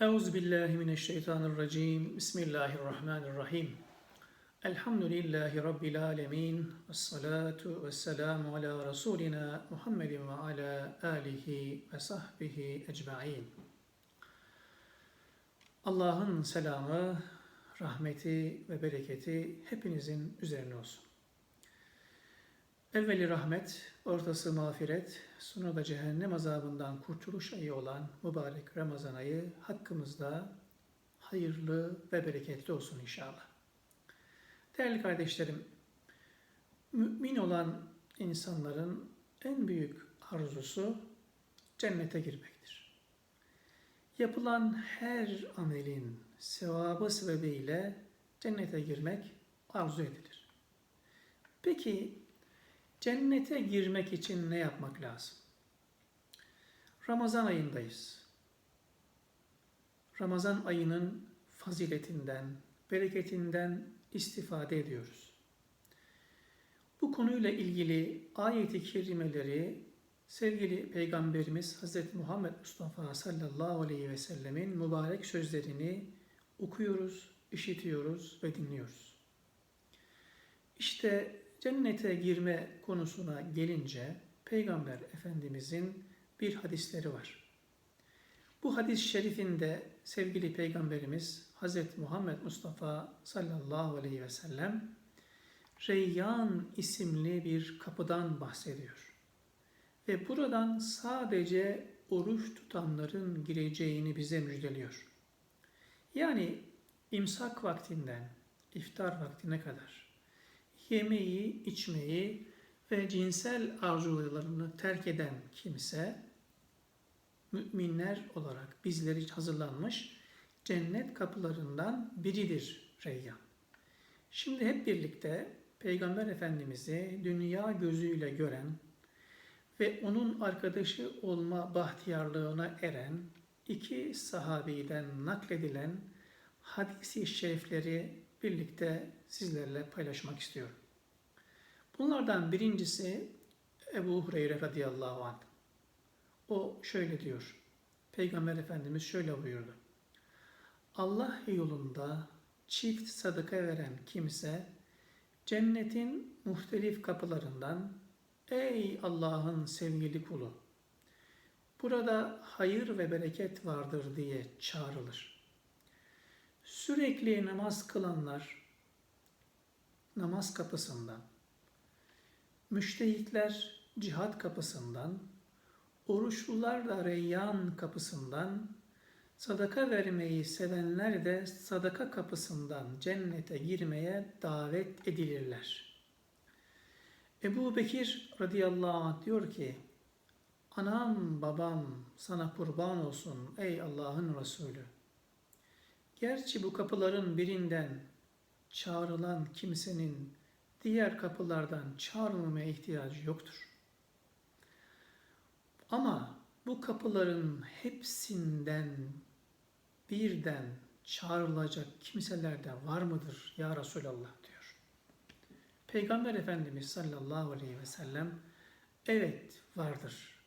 Euzu billahi mineşşeytanirracim. Bismillahirrahmanirrahim. Elhamdülillahi rabbil alamin. Ves salatu vesselamu ala rasulina Muhammedin ve ala alihi ve sahbihi ecmaîn. Allah'ın selamı, rahmeti ve bereketi hepinizin üzerine olsun. Evveli rahmet, ortası mağfiret, sonu da cehennem azabından kurtuluş ayı olan mübarek Ramazan ayı hakkımızda hayırlı ve bereketli olsun inşallah. Değerli kardeşlerim, mümin olan insanların en büyük arzusu cennete girmektir. Yapılan her amelin sevabı sebebiyle cennete girmek arzu edilir. Peki Cennete girmek için ne yapmak lazım? Ramazan ayındayız. Ramazan ayının faziletinden, bereketinden istifade ediyoruz. Bu konuyla ilgili ayet-i kerimeleri sevgili Peygamberimiz Hz. Muhammed Mustafa sallallahu aleyhi ve sellemin mübarek sözlerini okuyoruz, işitiyoruz ve dinliyoruz. İşte Cennete girme konusuna gelince Peygamber Efendimizin bir hadisleri var. Bu hadis-i şerifinde sevgili Peygamberimiz Hz. Muhammed Mustafa sallallahu aleyhi ve sellem Reyyan isimli bir kapıdan bahsediyor. Ve buradan sadece oruç tutanların gireceğini bize müjdeliyor. Yani imsak vaktinden iftar vaktine kadar yemeği, içmeyi ve cinsel arzularını terk eden kimse müminler olarak bizleri hazırlanmış cennet kapılarından biridir Reyyan. Şimdi hep birlikte Peygamber Efendimiz'i dünya gözüyle gören ve onun arkadaşı olma bahtiyarlığına eren iki sahabiden nakledilen hadisi şerifleri birlikte sizlerle paylaşmak istiyorum. Bunlardan birincisi Ebu Hureyre radıyallahu anh. O şöyle diyor. Peygamber Efendimiz şöyle buyurdu. Allah yolunda çift sadaka veren kimse cennetin muhtelif kapılarından ey Allah'ın sevgili kulu burada hayır ve bereket vardır diye çağrılır. Sürekli namaz kılanlar namaz kapısından, müştehitler cihat kapısından, oruçlular da reyyan kapısından, sadaka vermeyi sevenler de sadaka kapısından cennete girmeye davet edilirler. Ebu Bekir radıyallahu anh diyor ki, Anam babam sana kurban olsun ey Allah'ın Resulü. Gerçi bu kapıların birinden çağrılan kimsenin diğer kapılardan çağrılmaya ihtiyacı yoktur. Ama bu kapıların hepsinden birden çağrılacak kimseler de var mıdır ya Resulallah diyor. Peygamber Efendimiz sallallahu aleyhi ve sellem evet vardır.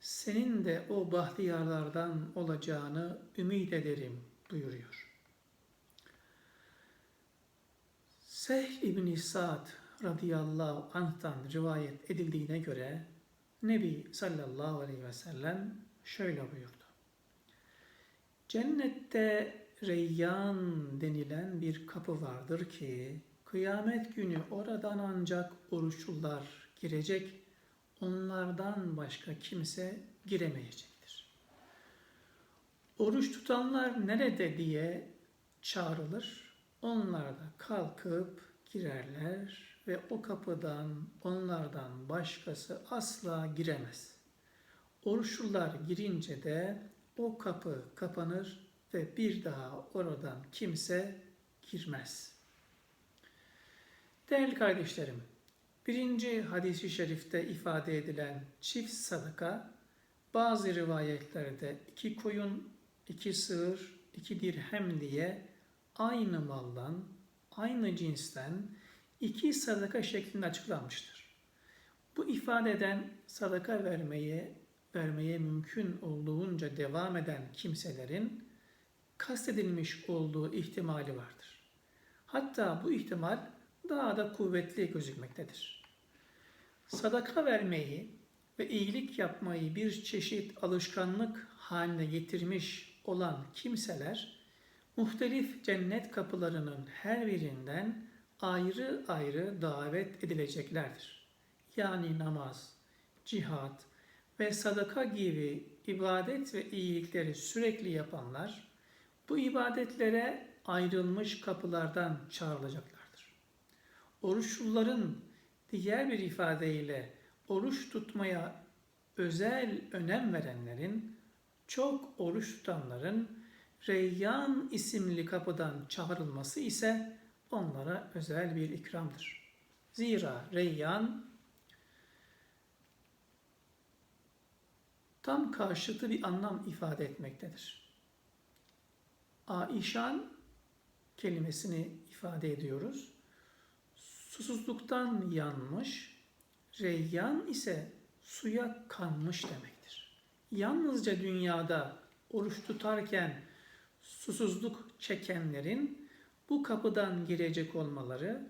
Senin de o bahtiyarlardan olacağını ümit ederim buyuruyor. Sehl İbni Sa'd radıyallahu anh'tan rivayet edildiğine göre Nebi sallallahu aleyhi ve sellem şöyle buyurdu. Cennette Reyyan denilen bir kapı vardır ki kıyamet günü oradan ancak oruçlular girecek, onlardan başka kimse giremeyecektir. Oruç tutanlar nerede diye çağrılır. Onlar da kalkıp girerler ve o kapıdan onlardan başkası asla giremez. Oruçlular girince de o kapı kapanır ve bir daha oradan kimse girmez. Değerli kardeşlerim, birinci hadisi şerifte ifade edilen çift sadaka, bazı rivayetlerde iki koyun, iki sığır, iki dirhem diye aynı maldan, aynı cinsten iki sadaka şeklinde açıklanmıştır. Bu ifadeden sadaka vermeye vermeye mümkün olduğunca devam eden kimselerin kastedilmiş olduğu ihtimali vardır. Hatta bu ihtimal daha da kuvvetli gözükmektedir. Sadaka vermeyi ve iyilik yapmayı bir çeşit alışkanlık haline getirmiş olan kimseler muhtelif cennet kapılarının her birinden ayrı ayrı davet edileceklerdir. Yani namaz, cihat ve sadaka gibi ibadet ve iyilikleri sürekli yapanlar bu ibadetlere ayrılmış kapılardan çağrılacaklardır. Oruçluların diğer bir ifadeyle oruç tutmaya özel önem verenlerin, çok oruç tutanların Reyyan isimli kapıdan çağrılması ise onlara özel bir ikramdır. Zira Reyyan tam karşıtı bir anlam ifade etmektedir. Aişan kelimesini ifade ediyoruz. Susuzluktan yanmış, reyyan ise suya kanmış demektir. Yalnızca dünyada oruç tutarken susuzluk çekenlerin bu kapıdan girecek olmaları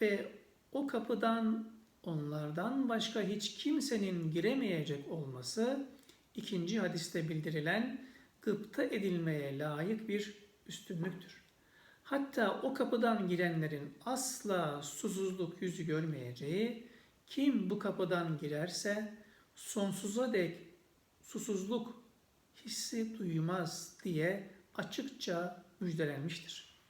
ve o kapıdan onlardan başka hiç kimsenin giremeyecek olması ikinci hadiste bildirilen gıpta edilmeye layık bir üstünlüktür. Hatta o kapıdan girenlerin asla susuzluk yüzü görmeyeceği, kim bu kapıdan girerse sonsuza dek susuzluk hissi duymaz diye açıkça müjdelenmiştir.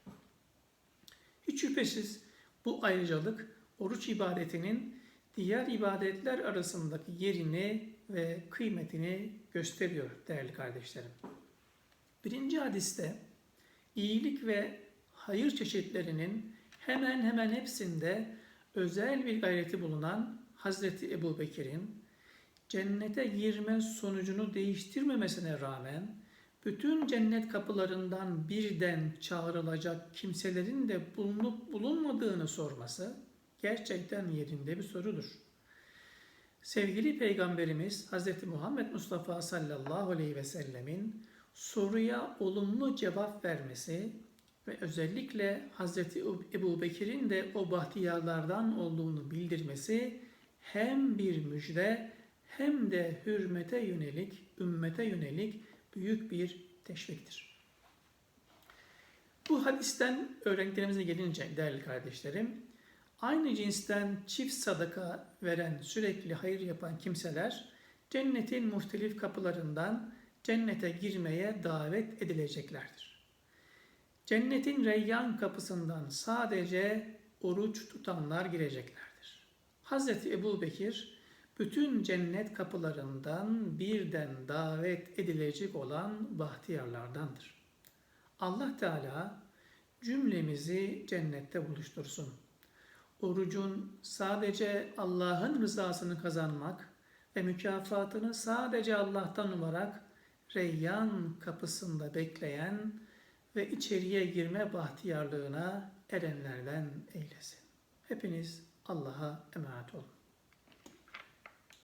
Hiç şüphesiz bu ayrıcalık oruç ibadetinin diğer ibadetler arasındaki yerini ve kıymetini gösteriyor değerli kardeşlerim. Birinci hadiste iyilik ve hayır çeşitlerinin hemen hemen hepsinde özel bir gayreti bulunan Hazreti Ebu Bekir'in cennete girme sonucunu değiştirmemesine rağmen bütün cennet kapılarından birden çağrılacak kimselerin de bulunup bulunmadığını sorması gerçekten yerinde bir sorudur. Sevgili Peygamberimiz Hz. Muhammed Mustafa sallallahu aleyhi ve sellemin soruya olumlu cevap vermesi ve özellikle Hz. Ebu Bekir'in de o bahtiyarlardan olduğunu bildirmesi hem bir müjde hem de hürmete yönelik, ümmete yönelik büyük bir teşviktir. Bu hadisten öğrendiklerimize gelince değerli kardeşlerim, aynı cinsten çift sadaka veren, sürekli hayır yapan kimseler cennetin muhtelif kapılarından cennete girmeye davet edileceklerdir. Cennetin reyyan kapısından sadece oruç tutanlar gireceklerdir. Hz. Ebu Bekir, bütün cennet kapılarından birden davet edilecek olan bahtiyarlardandır. Allah Teala cümlemizi cennette buluştursun. Orucun sadece Allah'ın rızasını kazanmak ve mükafatını sadece Allah'tan umarak Reyyan kapısında bekleyen ve içeriye girme bahtiyarlığına erenlerden eylesin. Hepiniz Allah'a emanet olun.